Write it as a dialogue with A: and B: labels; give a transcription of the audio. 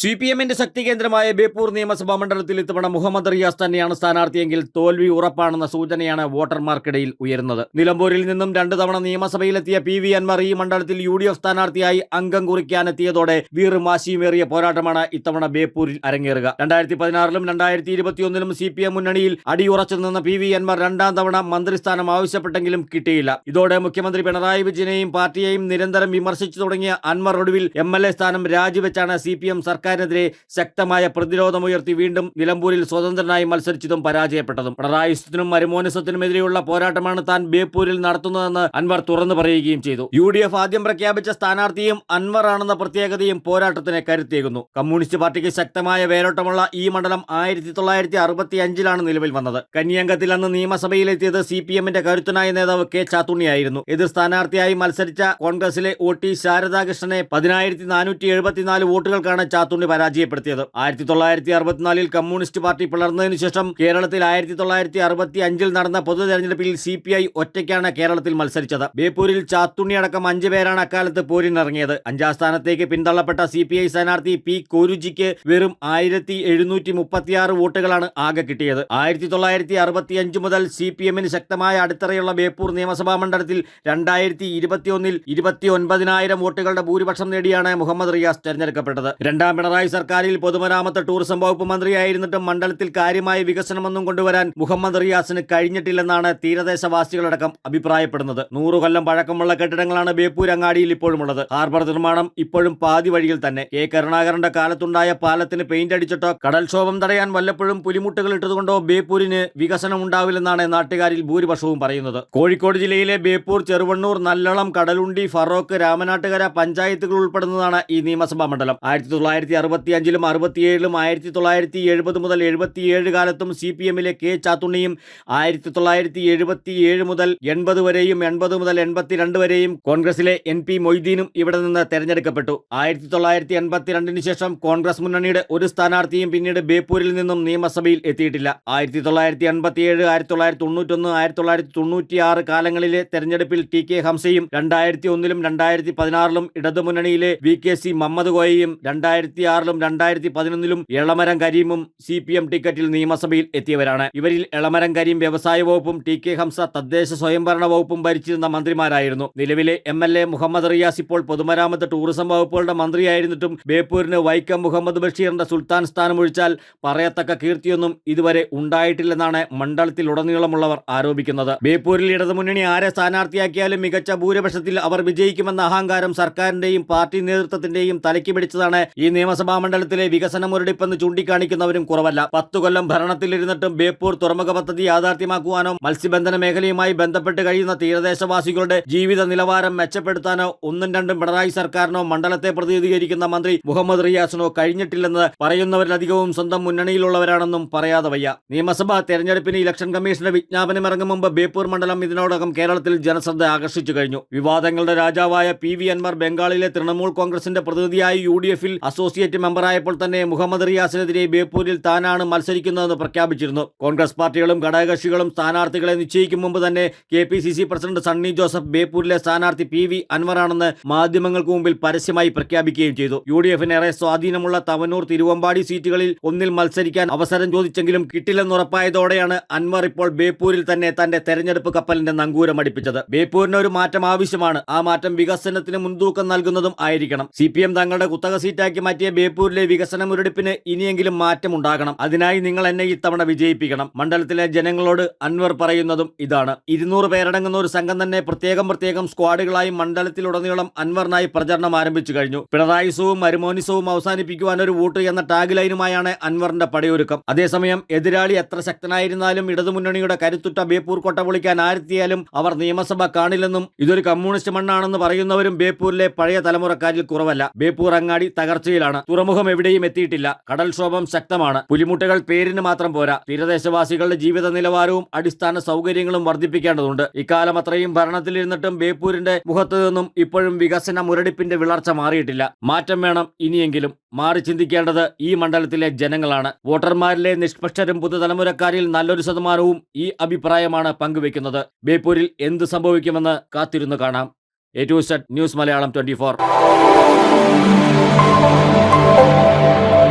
A: C P എമ്മിന്റെ ശക്തി കേന്ദ്രമായ ബേപ്പൂർ നിയമസഭാ മണ്ഡലത്തിൽ ഇത്തവണ മുഹമ്മദ് റിയാസ് തന്നെയാണ് സ്ഥാനാർത്ഥിയെങ്കിൽ തോൽവി ഉറപ്പാണെന്ന സൂചനയാണ് വോട്ടർമാർക്കിടയിൽ ഉയരുന്നത്. നിലമ്പൂരിൽ നിന്നും രണ്ടു തവണ നിയമസഭയിലെത്തിയ പി വി അൻവർ ഈ മണ്ഡലത്തിൽ യു ഡി എഫ് സ്ഥാനാർത്ഥിയായി അംഗം കുറിക്കാനെത്തിയതോടെ വീറും വാശിയുമേറിയ പോരാട്ടമാണ് ഇത്തവണ ബേപ്പൂരിൽ അരങ്ങേറുക. രണ്ടായിരത്തി പതിനാറിലും രണ്ടായിരത്തി ഇരുപത്തിയൊന്നിലും സി പി എം മുന്നണിയിൽ അടിയുറച്ചു നിന്ന പി വി അൻവർ രണ്ടാം തവണ മന്ത്രിസ്ഥാനം ആവശ്യപ്പെട്ടെങ്കിലും കിട്ടിയില്ല. ഇതോടെ മുഖ്യമന്ത്രി പിണറായി വിജയനെയും പാർട്ടിയെയും നിരന്തരം വിമർശിച്ചു തുടങ്ങിയ അൻവർ ഒടുവിൽ എം എൽ എ സ്ഥാനം രാജിവെച്ചാണ് സി പി എം സർക്കാരിനെതിരെ ശക്തമായ പ്രതിരോധമുയർത്തി വീണ്ടും നിലമ്പൂരിൽ സ്വതന്ത്രനായി മത്സരിച്ചതും പരാജയപ്പെട്ടതും. പിണറായിസത്തിനും മരുമോനിസത്തിനുമെതിരെയുള്ള പോരാട്ടമാണ് താൻ ബേപ്പൂരിൽ നടത്തുന്നതെന്ന് അൻവർ തുറന്നു പറയുകയും ചെയ്തു. യു ആദ്യം പ്രഖ്യാപിച്ച സ്ഥാനാർത്ഥിയും അൻവർ ആണെന്ന പ്രത്യേകതയും പോരാട്ടത്തിന് കരുത്തേകുന്നു കമ്മ്യൂണിസ്റ്റ് പാർട്ടിക്ക് ശക്തമായ വേരോട്ടമുള്ള ഈ മണ്ഡലം ആയിരത്തി തൊള്ളായിരത്തി അറുപത്തി അഞ്ചിലാണ് നിലവിൽ വന്നത്. കന്യാംഗത്തിൽ അന്ന് നിയമസഭയിലെത്തിയത് സി പി എമ്മിന്റെ കരുത്തനായ നേതാവ് കെ ചാത്തുണ്ണിയായിരുന്നു. എതിർ സ്ഥാനാർത്ഥിയായി മത്സരിച്ച കോൺഗ്രസിലെ ഒ ടി ശാരദാകൃഷ്ണനെ പതിനായിരത്തി നാനൂറ്റി എഴുപത്തിനാല് വോട്ടുകൾക്കാണ് ചാത്തുണ്ണി പരാജയപ്പെടുത്തിയത്. ആയിരത്തി തൊള്ളായിരത്തി അറുപത്തിനാലിൽ കമ്മ്യൂണിസ്റ്റ് പാർട്ടി പിളർന്നതിനു ശേഷം കേരളത്തിൽ ആയിരത്തി തൊള്ളായിരത്തി അറുപത്തി അഞ്ചിൽ നടന്ന പൊതു തെരഞ്ഞെടുപ്പിൽ സി പി ഐ ഒറ്റയ്ക്കാണ് കേരളത്തിൽ മത്സരിച്ചത്. ബേപ്പൂരിൽ ചാത്തുണ്ണി അടക്കം അഞ്ചു പേരാണ് അക്കാലത്ത് പോരിനിറങ്ങിയത്. അഞ്ചാം സ്ഥാനത്തേക്ക് പിന്തള്ളപ്പെട്ട സി പി ഐ സ്ഥാനാർത്ഥി പി കോരുജിക്ക് വെറും ആയിരത്തി എഴുന്നൂറ്റി മുപ്പത്തിയാറ് വോട്ടുകളാണ് ആകെ കിട്ടിയത്. ആയിരത്തി തൊള്ളായിരത്തി അറുപത്തി അഞ്ച് മുതൽ സി പി എമ്മിന് ശക്തമായ അടിത്തറയുള്ള ബേപ്പൂർ നിയമസഭാ മണ്ഡലത്തിൽ രണ്ടായിരത്തി ഇരുപത്തിയൊന്നിൽ ഇരുപത്തി ഒൻപതിനായിരം വോട്ടുകളുടെ ഭൂരിപക്ഷം നേടിയാണ് മുഹമ്മദ് റിയാസ് തെരഞ്ഞെടുക്കപ്പെട്ടത്. രണ്ടാം പിണറായി സർക്കാരിൽ പൊതുമരാമത്ത് ടൂറിസം വകുപ്പ് മന്ത്രിയായിരുന്നിട്ടും മണ്ഡലത്തിൽ കാര്യമായ വികസനമൊന്നും കൊണ്ടുവരാൻ മുഹമ്മദ് റിയാസിന് കഴിഞ്ഞിട്ടില്ലെന്നാണ് തീരദേശവാസികളടക്കം അഭിപ്രായപ്പെടുന്നത്. നൂറുകൊല്ലം പഴക്കമുള്ള കെട്ടിടങ്ങളാണ് ബേപ്പൂർ അങ്ങാടിയിൽ ഇപ്പോഴുമുള്ളത്. ഹാർബർ നിർമ്മാണം ഇപ്പോഴും പാതി വഴിയിൽ തന്നെ. എ കരുണാകരന്റെ കാലത്തുണ്ടായ പാലത്തിന് പെയിന്റ് അടിച്ചിട്ടോ കടൽക്ഷോഭം തടയാൻ വല്ലപ്പോഴും പുലിമുട്ടുകൾ ഇട്ടതുകൊണ്ടോ ബേപ്പൂരിന് വികസനം ഉണ്ടാവില്ലെന്നാണ് നാട്ടുകാരിൽ ഭൂരിപക്ഷവും പറയുന്നത്. കോഴിക്കോട് ജില്ലയിലെ ബേപ്പൂർ ചെറുവണ്ണൂർ നല്ലളം കടലുണ്ടി ഫറോക്ക് രാമനാട്ടുകര പഞ്ചായത്തുകൾ ഉൾപ്പെടുന്നതാണ് ഈ നിയമസഭാ മണ്ഡലം. ആയിരത്തി തൊള്ളായിരത്തി അറുപത്തി അഞ്ചിലും അറുപത്തിയേഴിലും ആയിരത്തി തൊള്ളായിരത്തി എഴുപത് മുതൽ എഴുപത്തിയേഴ് കാലത്തും സി പി എമ്മിലെ കെ ചാത്തുണ്ണിയും ആയിരത്തി തൊള്ളായിരത്തി എഴുപത്തിയേഴ് മുതൽ എൺപത് വരെയും എൺപത് മുതൽ എൺപത്തിരണ്ട് വരെയും കോൺഗ്രസിലെ എൻ പി മൊയ്തീനും ഇവിടെ നിന്ന് തെരഞ്ഞെടുക്കപ്പെട്ടു. ആയിരത്തി തൊള്ളായിരത്തി എൺപത്തിരണ്ടിന് ശേഷം കോൺഗ്രസ് മുന്നണിയുടെ ഒരു സ്ഥാനാർത്ഥിയും പിന്നീട് ബേപ്പൂരിൽ നിന്നും നിയമസഭയിൽ എത്തിയിട്ടില്ല. ആയിരത്തി തൊള്ളായിരത്തി എൺപത്തിയേഴ് ആയിരത്തി തൊള്ളായിരത്തി തൊണ്ണൂറ്റൊന്ന് ആയിരത്തി തൊള്ളായിരത്തി തൊണ്ണൂറ്റിയാറ് കാലങ്ങളിലെ തെരഞ്ഞെടുപ്പിൽ ടി കെ ഹംസയും രണ്ടായിരത്തി ഒന്നിലും രണ്ടായിരത്തി പതിനാറിലും ഇടതുമുന്നണിയിലെ വി കെ സി മമ്മദ് കോയയും രണ്ടായിരത്തി ആറിലും രണ്ടായിരത്തി പതിനൊന്നിലും എളമരം കരീമും സി പി എം ടിക്കറ്റിൽ നിയമസഭയിൽ എത്തിയവരാണ്. ഇവരിൽ എളമരം കരീം വ്യവസായ വകുപ്പും ടി കെ ഹംസ തദ്ദേശ സ്വയംഭരണ വകുപ്പും ഭരിച്ചിരുന്ന മന്ത്രിമാരായിരുന്നു. നിലവിലെ M L A Muhammad Riyas ഇപ്പോൾ പൊതുമരാമത്ത് ടൂറിസം വകുപ്പുകളുടെ മന്ത്രിയായിരുന്നിട്ടും ബേപ്പൂരിന് വൈക്കം മുഹമ്മദ് ബഷീറിന്റെ സുൽത്താൻ സ്ഥാനം ഒഴിച്ചാൽ പറയത്തക്ക കീർത്തിയൊന്നും ഇതുവരെ ഉണ്ടായിട്ടില്ലെന്നാണ് മണ്ഡലത്തിലുടനീളമുള്ളവർ ആരോപിക്കുന്നത്. ബേപ്പൂരിൽ ഇടതുമുന്നണി ആരെ സ്ഥാനാർത്ഥിയാക്കിയാലും മികച്ച ഭൂരിപക്ഷത്തിൽ അവർ വിജയിക്കുമെന്ന അഹങ്കാരം സർക്കാരിന്റെയും പാർട്ടി നേതൃത്വത്തിന്റെയും തലയ്ക്ക് പിടിച്ചതാണ് ഈ നിയമസഭാ മണ്ഡലത്തിലെ വികസന മുരടിപ്പെന്ന് ചൂണ്ടിക്കാണിക്കുന്നവരും കുറവല്ല. പത്തു കൊല്ലം ഭരണത്തിലിരുന്നിട്ടും ബേപ്പൂർ തുറമുഖ പദ്ധതി യാഥാർത്ഥ്യമാക്കുവാനോ മത്സ്യബന്ധന മേഖലയുമായി ബന്ധപ്പെട്ട് കഴിയുന്ന തീരദേശവാസികളുടെ ജീവിത നിലവാരം മെച്ചപ്പെടുത്താനോ ഒന്നും രണ്ടും പിണറായി സർക്കാരിനോ മണ്ഡലത്തെ പ്രതിനിധീകരിക്കുന്ന മന്ത്രി മുഹമ്മദ് റിയാസിനോ കഴിഞ്ഞിട്ടില്ലെന്ന് പറയുന്നവരിലധികവും സ്വന്തം മുന്നണിയിലുള്ളവരാണെന്നും പറയാതെ വയ്യ. നിയമസഭാ തെരഞ്ഞെടുപ്പിന് ഇലക്ഷൻ കമ്മീഷന്റെ വിജ്ഞാപനം ഇറങ്ങും മുമ്പ് ബേപ്പൂർ മണ്ഡലം ഇതിനോടകം കേരളത്തിൽ ജനശ്രദ്ധ ആകർഷിച്ചു കഴിഞ്ഞു. വിവാദങ്ങളുടെ രാജാവായ പി വി അൻവർ ബംഗാളിലെ തൃണമൂൽ കോൺഗ്രസിന്റെ പ്രതിനിധിയായി യു ഡി എഫിൽ അസോസിയേറ്റ് മെമ്പറായപ്പോൾ തന്നെ മുഹമ്മദ് റിയാസിനെതിരെ ബേപ്പൂരിൽ താനാണ് മത്സരിക്കുന്നതെന്ന് പ്രഖ്യാപിച്ചിരുന്നു. കോൺഗ്രസ് പാർട്ടികളും ഘടകകക്ഷികളും സ്ഥാനാർത്ഥികളെ നിശ്ചയിക്കും മുമ്പ് തന്നെ കെ പ്രസിഡന്റ് സണ്ണി ജോസഫ് ബേപ്പൂരിലെ സ്ഥാനാർത്ഥി പി വി അൻവറാണെന്ന് മാധ്യമങ്ങൾക്ക് മുമ്പിൽ പരസ്യമായി പ്രഖ്യാപിക്കുകയും ചെയ്തു. യു ഡി എഫിനേറെ സ്വാധീനമുള്ള തവനൂർ തിരുവമ്പാടി സീറ്റുകളിൽ ഒന്നിൽ മത്സരിക്കാൻ അവസരം ചോദിച്ചെങ്കിലും കിട്ടില്ലെന്നുറപ്പായതോടെയാണ് അൻവർ ഇപ്പോൾ ബേപ്പൂരിൽ തന്നെ തന്റെ തെരഞ്ഞെടുപ്പ് കപ്പലിന്റെ നങ്കൂരം അടിപ്പിച്ചത്. ബേപ്പൂരിന് ഒരു മാറ്റം ആവശ്യമാണ്. ആ മാറ്റം വികസനത്തിന് മുൻതൂക്കം നൽകുന്നതും ആയിരിക്കണം. സി തങ്ങളുടെ കുത്തക സീറ്റാക്കി മാറ്റിയ ബേപ്പൂരിലെ വികസന മുരടിപ്പിന് ഇനിയെങ്കിലും മാറ്റമുണ്ടാകണം. അതിനായി നിങ്ങൾ എന്നെ ഇത്തവണ വിജയിപ്പിക്കണം. മണ്ഡലത്തിലെ ജനങ്ങളോട് അൻവർ പറയുന്നതും ഇതാണ്. ഇരുന്നൂറ് പേരടങ്ങുന്ന ഒരു സംഘം തന്നെ പ്രത്യേകം പ്രത്യേകം സ്ക്വാഡുകളായി മണ്ഡലത്തിലുടനീളം അൻവറിനായി പ്രചരണം ആരംഭിച്ചു കഴിഞ്ഞു. പിണറായി പിണറായിസവും മരുമോനിസവും അവസാനിപ്പിക്കുവാൻ ഒരു വോട്ട് എന്ന ടാഗ് ലൈനുമായാണ് അൻവറിന്റെ പടയൊരുക്കം. അതേസമയം എതിരാളി എത്ര ശക്തനായിരുന്നാലും ഇടതുമുന്നണിയുടെ കരുത്തുറ്റ ബേപ്പൂർ കൊട്ട പൊളിക്കാൻ ആരെത്തിയാലും അവർ നിയമസഭ കാണില്ലെന്നും ഇതൊരു കമ്മ്യൂണിസ്റ്റ് മണ്ണാണെന്ന് പറയുന്നവരും ബേപ്പൂരിലെ പഴയ തലമുറക്കാരിൽ കുറവല്ല. ബേപ്പൂർ അങ്ങാടി തകർച്ചയിലാണ്. തുറമുഖം എവിടെയും എത്തിയിട്ടില്ല. കടൽക്ഷോഭം ശക്തമാണ്. പുലിമുട്ടകൾ പേരിന് മാത്രം പോരാ. തീരദേശവാസികളുടെ ജീവിത നിലവാരവും അടിസ്ഥാന സൗകര്യങ്ങളും വർദ്ധിപ്പിക്കേണ്ടതുണ്ട്. ഇക്കാലം അത്രയും ഭരണത്തിലിരുന്നിട്ടും ബേപ്പൂരിന്റെ മുഖത്തു നിന്നും ഇപ്പോഴും വികസന മുരടിപ്പിന്റെ വിളർച്ച മാറിയിട്ടില്ല. മാറ്റം വേണം ഇനിയെങ്കിലും. മാറി ചിന്തിക്കേണ്ടത് ഈ മണ്ഡലത്തിലെ ജനങ്ങളാണ്. വോട്ടർമാരിലെ നിഷ്പക്ഷരും പുതുതലമുറക്കാരിൽ നല്ലൊരു ശതമാനവും ഈ അഭിപ്രായമാണ് പങ്കുവെക്കുന്നത് ബേപ്പൂരിൽ എന്ത് സംഭവിക്കുമെന്ന് കാത്തിരുന്നു കാണാം. A to set news Malayalam twenty Thank you.